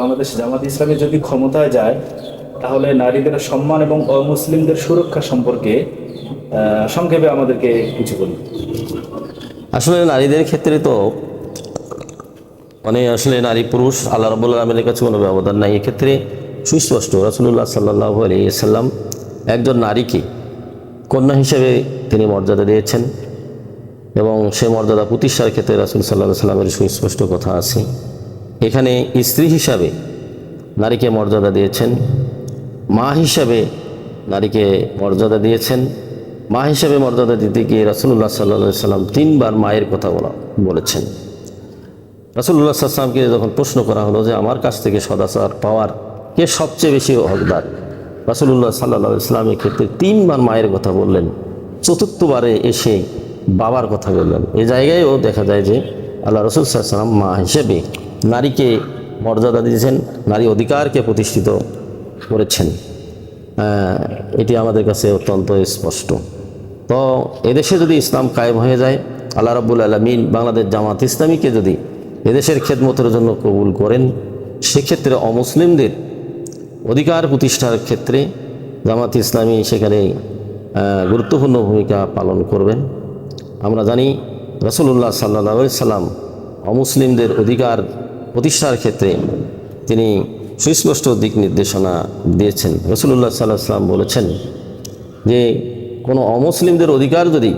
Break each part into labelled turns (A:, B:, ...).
A: বাংলাদেশ জামাত ইসলামী যদি ক্ষমতায় যায়, তাহলে নারীদের সম্মান এবং অমুসলিমদের সুরক্ষা সম্পর্কে সংক্ষেপে আমাদেরকে কিছু বলুন।
B: আসলে নারীদের ক্ষেত্রে তো মানে আসলে নারী পুরুষ, আল্লাহ রবুল্লা আলমের কাছে কোনো ব্যবধান নাই। এক্ষেত্রে সুস্পষ্ট রাসুল্লাহ সাল্লাহ আলিয়াল্লাম একজন নারীকে কন্যা হিসেবে তিনি মর্যাদা দিয়েছেন এবং সে মর্যাদা প্রতিষ্ঠার ক্ষেত্রে রাসুল সাল্লাহ সাল্লামের সুস্পষ্ট কথা আছে। এখানে স্ত্রী হিসাবে নারীকে মর্যাদা দিয়েছেন, মা হিসাবে নারীকে মর্যাদা দিয়েছেন, মা হিসাবে মর্যাদা দিতে গিয়ে রাসুল্লাহ সাল্লা সাল্লাম তিনবার মায়ের কথা বলা, বলেছেন। রাসুল্লাহ সাল্লামকে যখন প্রশ্ন করা হলো যে, আমার কাছ থেকে সদাচার পাওয়ার কে সবচেয়ে বেশি হকদার? রাসুল্লাহ সাল্লাহ ইসলামের ক্ষেত্রে তিনবার মায়ের কথা বললেন, চতুর্থবারে এসে বাবার কথা বললেন। এ জায়গায়ও দেখা যায় যে, আল্লাহ রসুল সাল্লাম মা হিসেবে নারীকে মর্যাদা দিয়েছেন, নারী অধিকারকে প্রতিষ্ঠিত করেছেন। এটি আমাদের কাছে অত্যন্ত স্পষ্ট। তো এদেশে যদি ইসলাম কায়েম হয়ে যায়, আল্লাহ রাব্বুল আলমিন বাংলাদেশ জামাত ইসলামীকে যদি এদেশের খেদমতের জন্য কবুল করেন, সেক্ষেত্রে অমুসলিমদের অধিকার প্রতিষ্ঠার ক্ষেত্রে জামাত ইসলামী সেখানে গুরুত্বপূর্ণ ভূমিকা পালন করবেন। আমরা জানি রসুল্লাহ সাল্লা সাল্লাম অমুসলিমদের অধিকার প্রতিষ্ঠার ক্ষেত্রে তিনি সুস্পষ্ট দিক নির্দেশনা দিয়েছেন। রসুল্লাহ সাল্লাহ সাল্লাম বলেছেন যে, কোনো অমুসলিমদের অধিকার যদি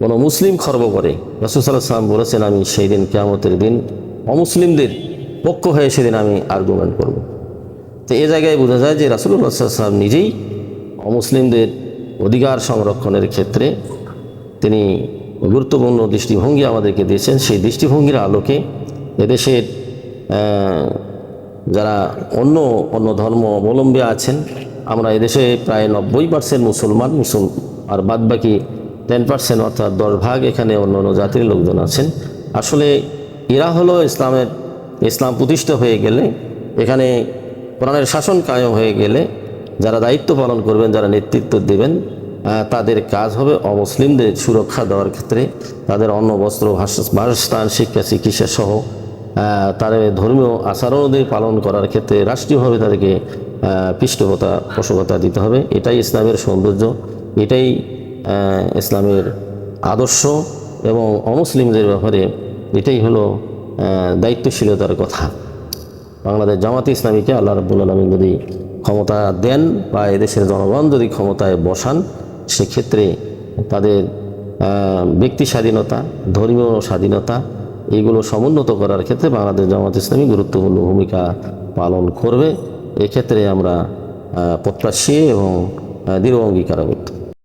B: কোনো মুসলিম খর্ব করে, রসুল সাল্লাহ সাল্লাম বলেছেন, আমি সেই দিন কেয়ামতের দিন অমুসলিমদের পক্ষ হয়ে সেদিন আমি আর্গুমেন্ট করব। তো এ জায়গায় বোঝা যায় যে রাসুল্লাহ সাল্লাম নিজেই অমুসলিমদের অধিকার সংরক্ষণের ক্ষেত্রে তিনি গুরুত্বপূর্ণ দৃষ্টিভঙ্গি আমাদেরকে দিয়েছেন। সেই দৃষ্টিভঙ্গির আলোকে এদেশের যারা অন্য অন্য ধর্ম অবলম্বী আছেন, আমরা এদেশে প্রায় নব্বই পার্সেন্ট মুসলমান, মুসল, আর বাদবাকি টেন পার্সেন্ট অর্থাৎ দশ ভাগ এখানে অন্য অন্য জাতির লোকজন আছেন। আসলে এরা হলো ইসলামের, ইসলাম প্রতিষ্ঠা হয়ে গেলে, এখানে কোরআনের শাসন কায়েম হয়ে গেলে যারা দায়িত্ব পালন করবেন, যারা নেতৃত্ব দেবেন তাদের কাজ হবে অমুসলিমদের সুরক্ষা দেওয়ার ক্ষেত্রে, তাদের অন্ন বস্ত্র বাসস্থান, শিক্ষা, চিকিৎসা সহ তাদের ধর্মীয় আচরণদের পালন করার ক্ষেত্রে রাষ্ট্রীয়ভাবে তাদেরকে পৃষ্ঠপোতা, পোষকতা দিতে হবে। এটাই ইসলামের সৌন্দর্য, এটাই ইসলামের আদর্শ এবং অমুসলিমদের ব্যাপারে এটাই হলো দায়িত্বশীলতার কথা। বাংলাদেশ জামাত ইসলামীকে আল্লাহ রাব্বুল আলমিন যদি ক্ষমতা দেন বা এদেশের জনগণ যদি ক্ষমতায় বসান, সেক্ষেত্রে তাদের ব্যক্তি স্বাধীনতা, ধর্মীয় স্বাধীনতা এইগুলো সমুন্নত করার ক্ষেত্রে বাংলাদেশ জামাত ইসলামী গুরুত্বপূর্ণ ভূমিকা পালন করবে। এক্ষেত্রে আমরা প্রত্যাশী এবং দৃঢ় অঙ্গীকারবদ্ধ।